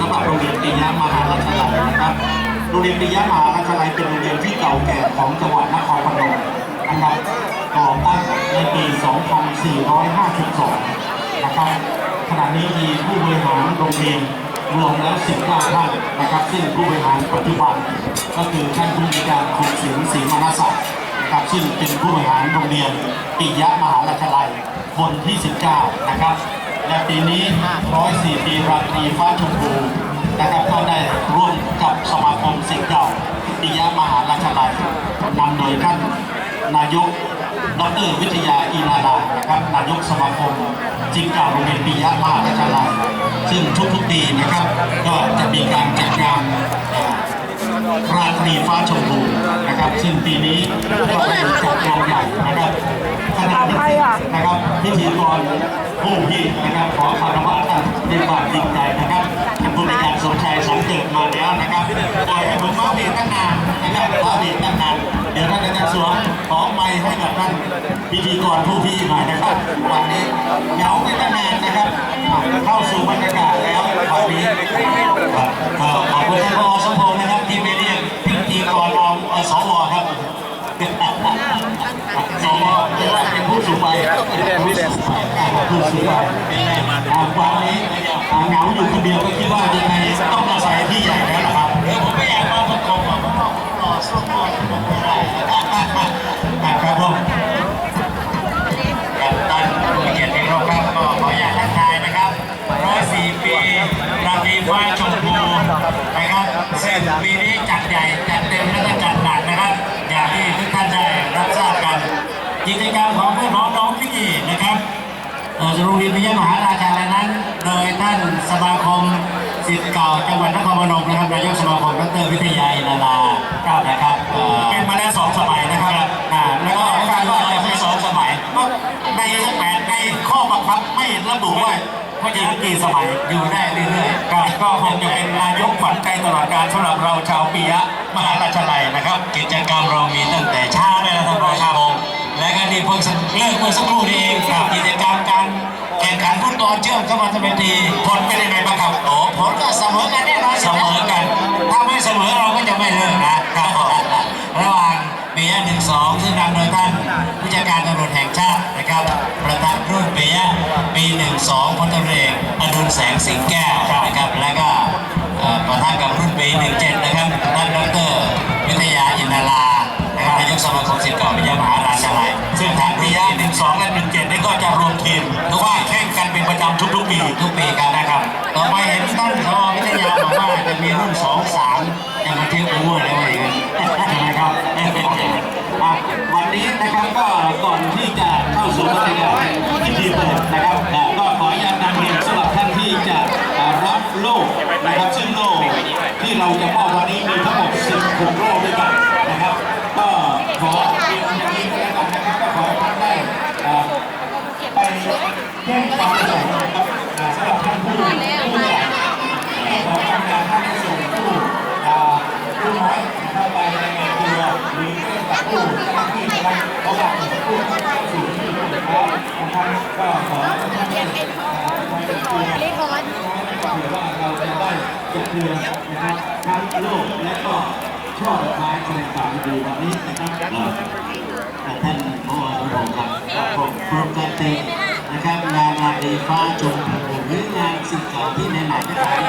สำหรับโรงเรียนปิยะมหาราชลัยนะครับ โรงเรียนปิยะมหาราชลัยเป็นโรงเรียนที่เก่าแก่ของจังหวัดนครพนมนะครับก่อตั้งในปี 2452 นะครับ ขณะนี้มีผู้บริหารโรงเรียนรวมแล้ว 19 ท่านนะครับ ซึ่งผู้บริหารปัจจุบัน ก็คือท่านผู้มีการคงศิลป์ศรีมนาศักดิ์นะครับซึ่งเป็นผู้บริหารโรงเรียนปิยะมหาราชลัยคนที่ 19 นะครับ และปีนี้ 104 ปีราตรีฟ้าชมพูนะครับก็ได้ร่วมกับสมาคมศิษย์เก่าปิยะมหาราชลัยนำโดยท่านนายกดรวิทยาอีนาลานะครับนายกสมาคมจิงเก่าโรงเรียนปิยะมหาราชลัยซึ่งทุกๆปีนะครับ ก็จะมีการจัดงานราตรีฟ้าชมพูนะครับ ซึ่งปีนี้ก็เป็นจัดงใหญ่นะครับขณะนี้นะครับ พิธีกรผู้พี่นะครับขอคารวะท่านด้วยความจริงใจนะครับท่านผู้ในการสมชายสังเกตมาแล้วนะครับปล่อยให้ผมมาเบรกตั้งนานนะครับมาเบรกตั้งนานเดี๋ยวท่านอาจารย์สวงขอไมค์ให้กับท่านพิธีกรผู้พี่หน่อยนะครับวันนี้เหงาไปตั้งนานนะครับ เข้าสู่บรรยากาศแล้ววันนี้ขอบคุณท่านพอสมพงษ์นะครับที่ไปเรียกพิธีกรเราเอ่อสวครับ สวเป็นผู้สูงวัยผู้สูงวัยผู้สูงวัยอ่าวันนี้อ่าเหงาอยู่คนเดียวก็คิดว่ายังไงต้องมาใส่ที่ใหญ่แล้วล่ะครับผมไม่อยากมาประกบกับพ่อรอสู้พ่อไม่ได้ครับผมกับท่านผู้เกียรติที่ครพครับก็ขออนุญาตทักทายนะครับ104ปีราตรีฟ้าชมพูนะครับซึ่งปีนี้จัดใหญ่ กิจกรรมของเพื่อน้องน้องพี่นะครับโรงเรียนพิยมหาราชาลัยนั้น โดยท่านสมาคมศิษย์เก่าจังหวัดนครพนมนะครับนายกสมาคมดรวิทยาอินาลาเก้านะครับเป็นมาแล้วสองสมัยนะครับแล้วก็คาดว่าจะเป็นสองสมัยในแปดในข้อบังคับไม่ระบุว่าว่าจะกี่สมัยอยู่ได้เรื่อยๆ ก็ก็คงจะเป็นนายกขวัญใจตลอดการสำหรับเราชาวปิยะมหาราชลัยนะครับ กิจกรรมเรามีตั้งแต่ เพิ่งเลิกเมื่อสักครู่นี้เองครับกิจกรรมการแข่งขันฟุตบอลเชื่อมเข้ามาจะเป็นทีผลเป็นยังไงบ้างครับโอ้ผลก็เสมอกันแน่นอนเสมอกัน ถ้าไม่เสมอเราก็จะไม่เลิกนะครับระหว่างปีหนึ่งสองซึ่งนำโดยท่านผู้จัดการตำรวจแห่งชาตินะครับ ประธานรุ่นปีปีหนึ่งสองพลตำรวจเอกอดุลแสงสิงแก้วนะครับ แล้วก็เอ่อประธานกับรุ่นปีหนึ่งเจ็ดนะครับท่านดรวิทยาอินทรานะครับนายกสมาคมศิษย์เก่าวิทยามหาราชลัยซึ่งทางปียะหนึ่ จำทุกๆปีทุกปีครับนะครับต่อไปเห็นท่านทอวิทยาบอกว่าจะมีรุ่นสองสามจะมาเที่ยบโอเวอร์แล้วอะไรกันใช่ไหมครับวันนี้นะครับก็ก่อนที่จะเข้าสู่กาศพิธีเปิดนะครับก็ขออนุญาตนำเรียนสำหรับท่านที่จะรับโล่นะครับซึ่งโล่ที่เราจะมอบวันนี้มีทั้งหมด16โล่ด้วยกันนะครับ ก็ขอเรียนอย่างนี้ก็แล้วกันนะครับก็ขอให้ท่านได้อ่าไปแจ้งความประสงค์นะครับอ่าสำหรับท่านผู้ผู้ใหญ่ขอทำงานท่านได้ส่งผู้อ่าผู้น้อยเข้าไปรายงานตัวหรือแจ้งกับผู้เจ้าหน้าที่ นะครับเพราะว่าผู้เข้าสู่ที่แล้วนะครับก็ขอให้ท่านได้อ่าคอยเป็นตัวเรียกร้อเผื่อว่าเราจะได้จัดเรือนะครับทั้งโลกและก็ช่อดอกไม้แสดงความดีวันนี้นะครับเอ่อท่านพ่อสมพงครับผมโครงการเตะนะครับงานงานดีฟ้าชมพูหรืองานสิ่งเก่าที่ไหนๆก็ตาม